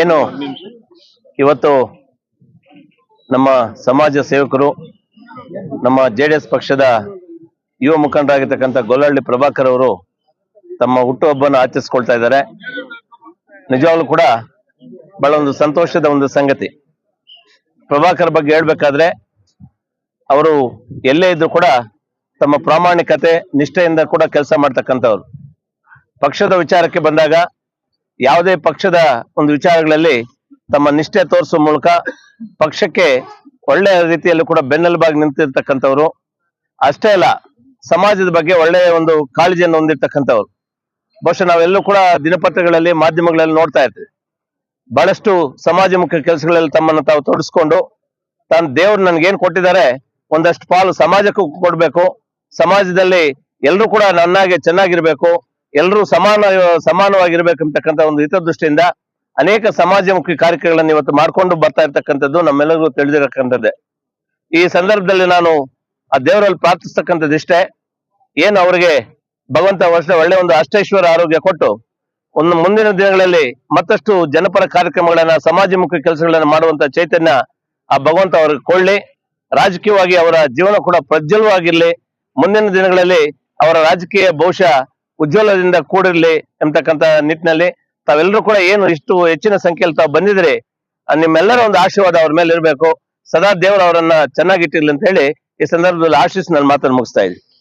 ಏನು? ಇವತ್ತು ನಮ್ಮ ಸಮಾಜ ಸೇವಕರು ನಮ್ಮ ಜೆ ಡಿ ಎಸ್ ಪಕ್ಷದ ಯುವ ಮುಖಂಡರಾಗಿರ್ತಕ್ಕಂಥ ಗೊಲ್ಲಹಳ್ಳಿ ಪ್ರಭಾಕರ್ ಅವರು ತಮ್ಮ ಹುಟ್ಟುಹಬ್ಬನ ಆಚರಿಸ್ಕೊಳ್ತಾ ಇದ್ದಾರೆ. ನಿಜವಾಗ್ಲೂ ಕೂಡ ಬಹಳ ಒಂದು ಸಂತೋಷದ ಒಂದು ಸಂಗತಿ. ಪ್ರಭಾಕರ್ ಬಗ್ಗೆ ಹೇಳ್ಬೇಕಾದ್ರೆ, ಅವರು ಎಲ್ಲೇ ಇದ್ರು ಕೂಡ ತಮ್ಮ ಪ್ರಾಮಾಣಿಕತೆ, ನಿಷ್ಠೆಯಿಂದ ಕೂಡ ಕೆಲಸ ಮಾಡ್ತಕ್ಕಂಥವ್ರು. ಪಕ್ಷದ ವಿಚಾರಕ್ಕೆ ಬಂದಾಗ, ಯಾವುದೇ ಪಕ್ಷದ ಒಂದು ವಿಚಾರಗಳಲ್ಲಿ ತಮ್ಮ ನಿಷ್ಠೆ ತೋರಿಸುವ ಮೂಲಕ ಪಕ್ಷಕ್ಕೆ ಒಳ್ಳೆಯ ರೀತಿಯಲ್ಲೂ ಕೂಡ ಬೆನ್ನೆಲುಬಾಗಿ ನಿಂತಿರ್ತಕ್ಕಂಥವ್ರು. ಅಷ್ಟೇ ಅಲ್ಲ, ಸಮಾಜದ ಬಗ್ಗೆ ಒಳ್ಳೆಯ ಒಂದು ಕಾಳಜಿಯನ್ನು ಹೊಂದಿರ್ತಕ್ಕಂಥವ್ರು. ಬಹುಶಃ ನಾವೆಲ್ಲೂ ಕೂಡ ದಿನಪತ್ರಿಕೆಗಳಲ್ಲಿ, ಮಾಧ್ಯಮಗಳಲ್ಲಿ ನೋಡ್ತಾ ಇರ್ತೀವಿ. ಬಹಳಷ್ಟು ಸಮಾಜಮುಖಿ ಕೆಲಸಗಳಲ್ಲಿ ತಮ್ಮನ್ನು ತಾವು ತೊಡಸ್ಕೊಂಡು ತಾನು ದೇವ್ರು ನನ್ಗೇನ್ ಕೊಟ್ಟಿದ್ದಾರೆ ಒಂದಷ್ಟು ಪಾಲು ಸಮಾಜಕ್ಕೂ ಕೊಡ್ಬೇಕು. ಸಮಾಜದಲ್ಲಿ ಎಲ್ಲರೂ ಕೂಡ ನನ್ನಾಗೆ ಚೆನ್ನಾಗಿರ್ಬೇಕು. ಎಲ್ಲರೂ ಸಮಾನ ಸಮಾನವಾಗಿರ್ಬೇಕಂತಕ್ಕಂತ ಒಂದು ಹಿತದೃಷ್ಟಿಯಿಂದ ಅನೇಕ ಸಮಾಜಮುಖಿ ಕಾರ್ಯಕ್ರಮಗಳನ್ನು ಇವತ್ತು ಮಾಡ್ಕೊಂಡು ಬರ್ತಾ ಇರ್ತಕ್ಕಂಥದ್ದು ನಮ್ಮೆಲ್ಲರಿಗೂ ತಿಳಿದಿರತಕ್ಕಂಥದ್ದೇ. ಈ ಸಂದರ್ಭದಲ್ಲಿ ನಾನು ಆ ದೇವರಲ್ಲಿ ಪ್ರಾರ್ಥಿಸ್ತಕ್ಕಂಥದ್ದಿಷ್ಟೇ. ಏನು ಅವರಿಗೆ ಭಗವಂತ ವರ್ಷ ಒಳ್ಳೆ ಒಂದು ಅಷ್ಟೈಶ್ವರ ಆರೋಗ್ಯ ಕೊಟ್ಟು ಒಂದು ಮುಂದಿನ ದಿನಗಳಲ್ಲಿ ಮತ್ತಷ್ಟು ಜನಪರ ಕಾರ್ಯಕ್ರಮಗಳನ್ನ ಸಮಾಜಮುಖಿ ಕೆಲಸಗಳನ್ನ ಮಾಡುವಂತ ಚೈತನ್ಯ ಆ ಭಗವಂತ ಅವ್ರಿಗೆ ಕೊಳ್ಳಿ ರಾಜಕೀಯವಾಗಿ ಅವರ ಜೀವನ ಕೂಡ ಪ್ರಜ್ವಲವಾಗಿರ್ಲಿ. ಮುಂದಿನ ದಿನಗಳಲ್ಲಿ ಅವರ ರಾಜಕೀಯ ಬಹುಶಃ ಉಜ್ವಲದಿಂದ ಕೂಡಿರ್ಲಿ ಎಂತಕ್ಕಂತ ನಿಟ್ಟಿನಲ್ಲಿ ತಾವೆಲ್ಲರೂ ಕೂಡ ಏನು ಇಷ್ಟು ಹೆಚ್ಚಿನ ಸಂಖ್ಯೆಯಲ್ಲಿ ತಾವು ಬಂದಿದ್ರೆ ನಿಮ್ಮೆಲ್ಲರ ಒಂದು ಆಶೀರ್ವಾದ ಅವ್ರ ಮೇಲೆ ಇರಬೇಕು. ಸದಾ ದೇವರು ಅವರನ್ನ ಚೆನ್ನಾಗಿಟ್ಟಿರ್ಲಿ ಅಂತ ಹೇಳಿ ಈ ಸಂದರ್ಭದಲ್ಲಿ ಆಶೀಸ್ ನನ್ನ ಮಾತನ್ನು ಮುಗಿಸ್ತಾ ಇದ್ದೀನಿ.